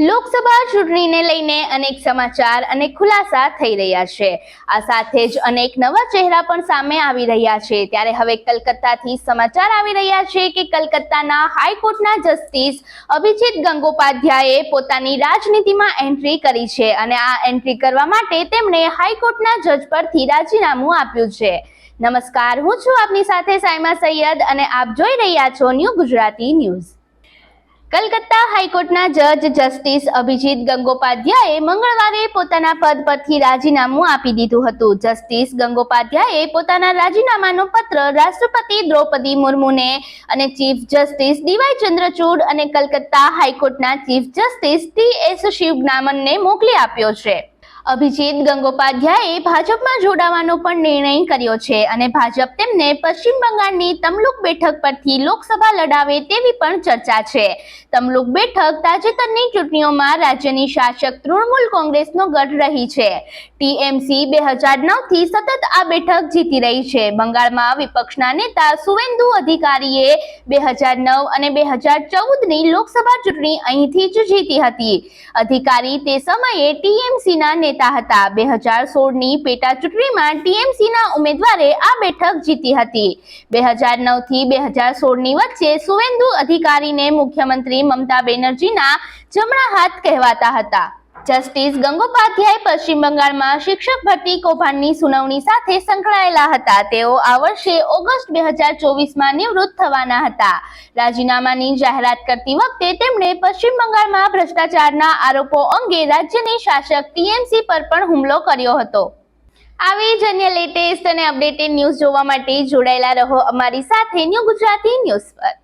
લોકસભા ચૂંટણીને લઈને અનેક સમાચાર અને ખુલાસા થઈ રહ્યા છે. આ સાથે જ અનેક નવા ચહેરા પણ સામે આવી રહ્યા છે. ત્યારે હવે કલકત્તાથી સમાચાર આવી રહ્યા છે કે કલકત્તાના હાઈકોર્ટના જસ્ટિસ અભિજીત ગંગોપાધ્યાયે પોતાની રાજનીતિમાં એન્ટ્રી કરી છે અને આ એન્ટ્રી કરવા માટે તેમણે હાઈકોર્ટના જજ પરથી રાજીનામું આપ્યું છે. નમસ્કાર, હું છું આપની સાથે સાયમા સૈયદ અને આપ જોઈ રહ્યા છો ન્યૂ ગુજરાતી ન્યૂઝ. કલકત્તા હાઈકોર્ટના જજ જસ્ટિસ અભિજીત ગંગોપાધ્યાએ મંગળવારે પોતાના પદ પરથી રાજીનામું આપી દીધું હતું. જસ્ટિસ ગંગોપાધ્યાએ પોતાના રાજીનામાનો પત્ર રાષ્ટ્રપતિ દ્રૌપદી મુર્મુને અને ચીફ જસ્ટિસ ડીવાય ચંદ્રચૂડ અને કલકત્તા હાઈકોર્ટના ચીફ જસ્ટિસ ટી એસ શિવગ્નામનને મોકલી આપ્યો છે. અભિજીત ગંગોપાધ્યાયે ભાજપમાં જોડાવાનો પણ નિર્ણય કર્યો છે અને ભાજપ તેમને પશ્ચિમ બંગાળની તમલુક બેઠક પરથી લોકસભા લડાવે તેવી પણ ચર્ચા છે. તમલુક બેઠક તાજેતરની ચૂંટણીઓમાં રાજ્યની શાસક તૃણમૂલ કોંગ્રેસનો ગઢ રહી છે. ટીએમસી બે હજાર નવથી સતત આ બેઠક જીતી રહી છે. બંગાળમાં વિપક્ષના નેતા સુવેન્દુ અધિકારીએ બે હજાર નવ અને બે હજાર ચૌદની લોકસભા ચૂંટણી અહીંથી જ જીતી હતી. અધિકારી તે સમયે ટીએમસીના નેતા હતા. બે હજાર સોળની પેટા ચૂંટણીમાં ટીએમસીના ઉમેદવારે આ બેઠક જીતી હતી. બે હજાર નવથી બે હજાર સોળની વચ્ચે સુવેન્દુ અધિકારીને મુખ્યમંત્રી મમતા બેનર્જીના જમણા હાથ કહેવાતા હતા. જસ્ટિસ ગંગોપાધ્યાય પશ્ચિમ બંગાળમાં શિક્ષક ભરતી કૌભાંડની સુનાવણી સાથે સંકળાયેલા હતા. તેઓ આ વર્ષે ઓગસ્ટ બે હજાર ચોવીસમાં નિવૃત્ત થવાના હતા. રાજીનામાની જાહેરાત કરતી વખતે તેમણે પશ્ચિમ બંગાળમાં ભ્રષ્ટાચારના આરોપો અંગે રાજ્યની શાસક ટીએમસી પર પણ હુમલો કર્યો હતો. આવી જ અન્ય લેટેસ્ટ અને અપડેટેડ ન્યૂઝ જોવા માટે જોડાયેલા રહો અમારી સાથે ન્યૂ ગુજરાતી ન્યૂઝ પર.